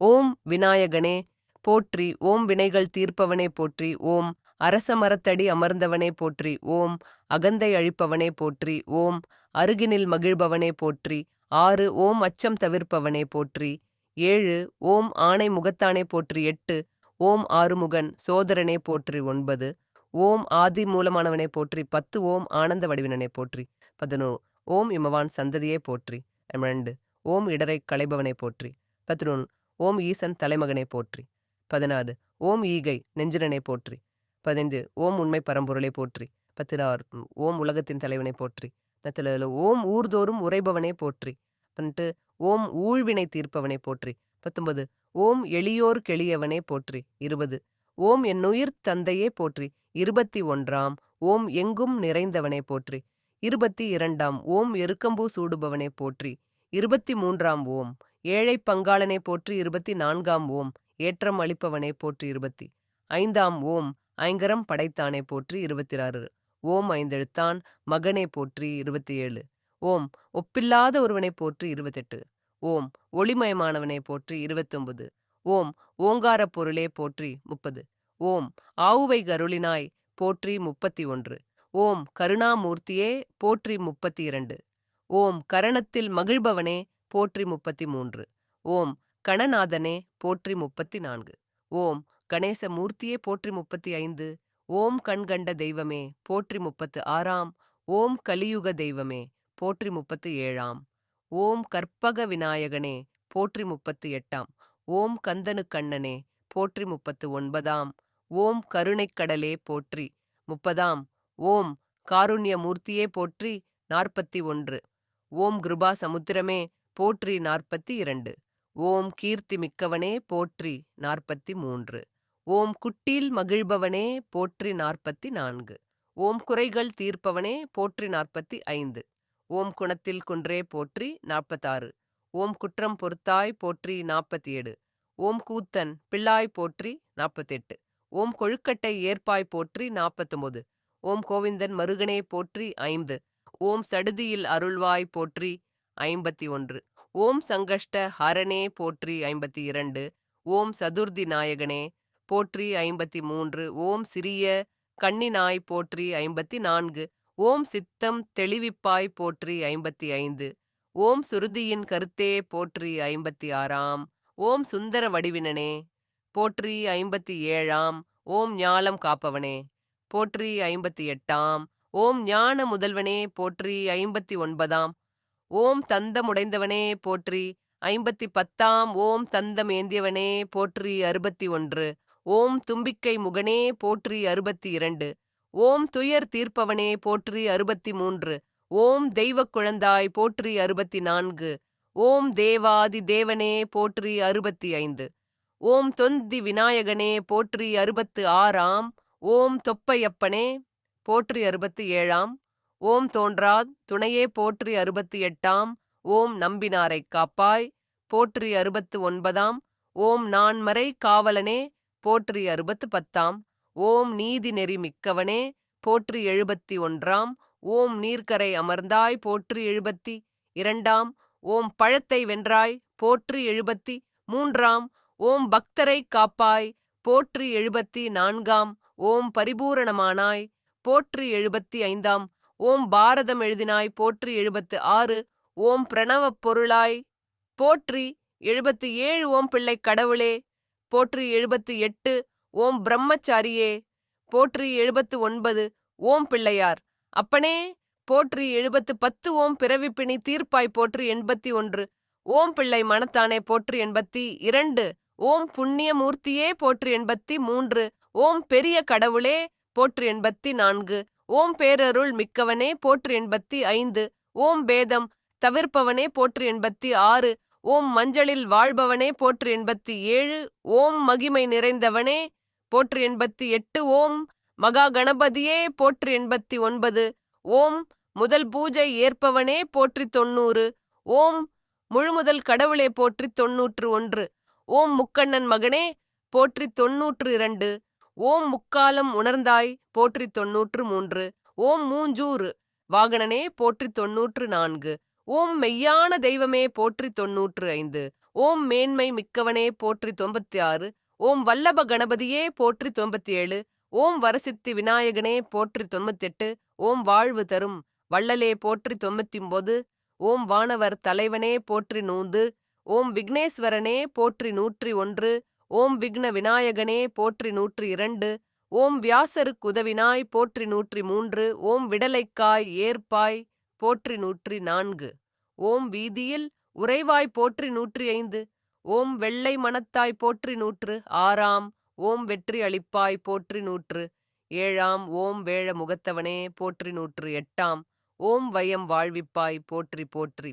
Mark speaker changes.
Speaker 1: ஓம் விநாயகனே போற்றி. ஓம் வினைகள் தீர்ப்பவனே போற்றி. ஓம் அரச மரத்தடி அமர்ந்தவனே போற்றி. ஓம் அகந்தை அழிப்பவனே போற்றி. ஓம் அருகினில் மகிழ்பவனே போற்றி. ஆறு ஓம் அச்சம் தவிர்ப்பவனே போற்றி. ஏழு ஓம் ஆணை முகத்தானே போற்றி. எட்டு ஓம் ஆறுமுகன் சோதரனே போற்றி. ஒன்பது ஓம் ஆதி மூலமானவனே போற்றி. பத்து ஓம் ஆனந்த வடிவினனே போற்றி. பதினோரு ஓம் இமவான் சந்ததியே போற்றி. ரெண்டு ஓம் இடரை களைபவனை போற்றி. பதினொன்று ஓம் ஈசன் தலைமகனை போற்றி. பதினாறு ஓம் ஈகை நெஞ்சிரனை போற்றி. பதினைந்து ஓம் உண்மை பரம்பொருளை போற்றி. பத்தினாறு ஓம் உலகத்தின் தலைவனை போற்றி. பத்தில ஓம் ஊர்தோறும் உரைபவனை போற்றி. பன்னெண்டு ஓம் ஊழ்வினை தீர்ப்பவனை போற்றி. பத்தொன்பது ஓம் எளியோர் கெளியவனே போற்றி. இருபது ஓம் என்னுயிர் தந்தையே போற்றி. இருபத்தி ஒன்றாம் ஓம் எங்கும் நிறைந்தவனே போற்றி. இருபத்தி இரண்டாம் ஓம் எருக்கம்பூ சூடுபவனே போற்றி. இருபத்தி மூன்றாம் ஓம் ஏழை பங்காளனை போற்றி இருபத்தி நான்காம் ஓம் ஏற்றம் அளிப்பவனை போற்றி இருபத்தி ஐந்தாம் ஓம் ஐங்கரம் படைத்தானே போற்றி இருபத்தி ஆறு ஓம் ஐந்தெழுத்தான் மகனே போற்றி இருபத்தி ஏழு ஓம் ஒப்பில்லாத ஒருவனை போற்றி இருபத்தெட்டு. ஓம் ஒளிமயமானவனை போற்றி இருபத்தொன்பது. ஓம் ஓங்கார பொருளே போற்றி முப்பது. ஓம் ஆவுவை கருளினாய் போற்றி முப்பத்தி ஒன்று ஓம் கருணாமூர்த்தியே போற்றி முப்பத்தி இரண்டு ஓம் கரணத்தில் மகிழ்பவனே போற்றி முப்பத்தி மூன்று ஓம் கணநாதனே போற்றி முப்பத்தி நான்கு ஓம் கணேச மூர்த்தியே போற்றி முப்பத்தி ஐந்து ஓம் கண்கண்ட தெய்வமே போற்றி முப்பத்து ஆறாம் ஓம் கலியுக தெய்வமே போற்றி முப்பத்து ஏழாம் ஓம் கற்பக விநாயகனே போற்றி முப்பத்து எட்டாம் ஓம் கந்தனு கண்ணனே போற்றி முப்பத்து ஒன்பதாம் ஓம் கருணைக்கடலே போற்றி முப்பதாம். ஓம் காருண்ய மூர்த்தியே போற்றி நாற்பத்தி ஒன்று. ஓம் கிருபா சமுத்திரமே போற்றி நாற்பத்தி இரண்டு ஓம் கீர்த்தி மிக்கவனே போற்றி நாற்பத்தி மூன்று ஓம் குட்டில் மகிழ்பவனே போற்றி நாற்பத்தி நான்கு ஓம் குறைகள் தீர்ப்பவனே போற்றி நாற்பத்தி ஐந்து ஓம் குணத்தில் குன்றே போற்றி நாற்பத்தாறு. ஓம் குற்றம் பொறுத்தாய் போற்றி நாற்பத்தி ஏழு ஓம் கூத்தன் பிள்ளாய் போற்றி நாற்பத்தெட்டு. ஓம் கொழுக்கட்டை ஏற்பாய் போற்றி நாற்பத்தொம்பது. ஓம் கோவிந்தன் மருகனே போற்றி ஐந்து. ஓம் சடுதியில் அருள்வாய் போற்றி ஐம்பத்தி ஒன்று ஓம் சங்கஷ்ட ஹரணே போற்றி ஐம்பத்தி இரண்டு ஓம் சதுர்தி நாயகனே போற்றி ஐம்பத்தி மூன்று ஓம் சிறிய கண்ணினாய் போற்றி ஐம்பத்தி நான்கு ஓம் சித்தம் தெளிவிப்பாய் போற்றி ஐம்பத்தி ஐந்து ஓம் சுருதியின் கருத்தே போற்றி ஐம்பத்தி ஆறாம் ஓம் சுந்தர வடிவினனே போற்றி ஐம்பத்தி ஏழாம் ஓம் ஞாலம் காப்பவனே போற்றி ஐம்பத்தி எட்டாம் ஓம் ஞான முதல்வனே போற்றி ஐம்பத்தி ஒன்பதாம் ஓம் தந்தமுடைந்தவனே போற்றி. ஐம்பத்தி பத்தாம் ஓம் தந்தம் ஏந்தியவனே போற்றி அறுபத்தி ஒன்று ஓம் தும்பிக்கை முகனே போற்றி அறுபத்தி இரண்டு ஓம் துயர் தீர்ப்பவனே போற்றி அறுபத்தி மூன்று ஓம் தெய்வக் குழந்தாய் போற்றி அறுபத்தி நான்கு ஓம் தேவாதி தேவனே போற்றி அறுபத்தி ஐந்து ஓம் தொந்தி விநாயகனே போற்றி அறுபத்து ஆறாம் ஓம் தொப்பையப்பனே போற்றி அறுபத்தி ஏழாம் ஓம் தோன்றாத் துணையே போற்றி அறுபத்தி எட்டாம் ஓம் நம்பினாரைக் காப்பாய் போற்றி அறுபத்து ஒன்பதாம் ஓம் நான்மறை காவலனே போற்றி அறுபத்து பத்தாம் ஓம் நீதி நெறி மிக்கவனே போற்றி எழுபத்தி ஒன்றாம் ஓம் நீர்க்கரை அமர்ந்தாய் போற்றி எழுபத்தி இரண்டாம் ஓம் பழத்தை வென்றாய் போற்றி எழுபத்தி மூன்றாம் ஓம் பக்தரை காப்பாய் போற்றி எழுபத்தி நான்காம் ஓம் பரிபூரணமானாய் போற்றி எழுபத்தி ஐந்தாம் ஓம் பாரதம் எழுதினாய் போற்றி எழுபத்து ஆறு ஓம் பிரணவப் பொருளாய் போற்றி எழுபத்து ஏழு ஓம் பிள்ளை கடவுளே போற்றி எழுபத்து எட்டு ஓம் பிரம்மச்சாரியே போற்றி எழுபத்து ஒன்பது ஓம் பிள்ளையார். அப்பனே போற்றி எழுபத்து பத்து ஓம் பிறவிப்பிணி தீர்ப்பாய் போற்றி எண்பத்தி ஒன்று ஓம் பிள்ளை மனத்தானே போற்று எண்பத்தி இரண்டு ஓம் புண்ணிய மூர்த்தியே போற்றி எண்பத்தி மூன்று ஓம் பெரிய கடவுளே போற்று எண்பத்தி நான்கு ஓம் பேரருள் மிக்கவனே போற்று எண்பத்தி ஐந்து ஓம் பேதம் தவிர்ப்பவனே போற்று எண்பத்தி ஆறு ஓம் மஞ்சளில் வாழ்பவனே போற்று எண்பத்தி ஏழு ஓம் மகிமை நிறைந்தவனே போற்று எண்பத்தி எட்டு ஓம் மகா கணபதியே போற்று எண்பத்தி ஒன்பது ஓம் முதல் பூஜை ஏற்பவனே போற்றி தொன்னூறு ஓம் முழுமுதல் கடவுளே போற்றி தொன்னூற்று ஒன்று ஓம் முக்கண்ணன் மகனே போற்றி தொன்னூற்று இரண்டு ஓம் முக்காலம் உணர்ந்தாய் போற்றி தொன்னூற்று மூன்று. ஓம் மூஞ்சூறு. வாகனனே போற்றி தொன்னூற்று நான்கு. ஓம் மெய்யான தெய்வமே போற்றி தொன்னூற்று ஐந்து. ஓம் மேன்மை மிக்கவனே போற்றி தொம்பத்தி ஆறு ஓம் வல்லப கணபதியே போற்றி தொம்பத்தி ஏழு ஓம் வரசித்தி விநாயகனே போற்றி தொண்ணூத்தெட்டு ஓம் வாழ்வு தரும் வள்ளலே போற்றி தொண்ணூத்தி ஒன்பது ஓம் வானவர் தலைவனே போற்றி நூந்து. ஓம் விக்னேஸ்வரனே போற்றி நூற்றி ஒன்று. ஓம் விக்ன விநாயகனே போற்றி நூற்றி இரண்டு ஓம் வியாசருக்கு உதவினாய் போற்றி நூற்றி மூன்று ஓம் விடலைக்காய் ஏற்பாய் போற்றி நூற்றி நான்கு ஓம் வீதியில் உறைவாய் போற்றி நூற்றி ஐந்து ஓம் வெள்ளை மனத்தாய் போற்றி நூற்று ஆறாம் ஓம் வெற்றி அளிப்பாய் போற்றி நூற்று ஏழாம் ஓம் வேழ முகத்தவனே போற்றி நூற்று எட்டாம் ஓம் வயம் வாழ்விப்பாய் போற்றி போற்றி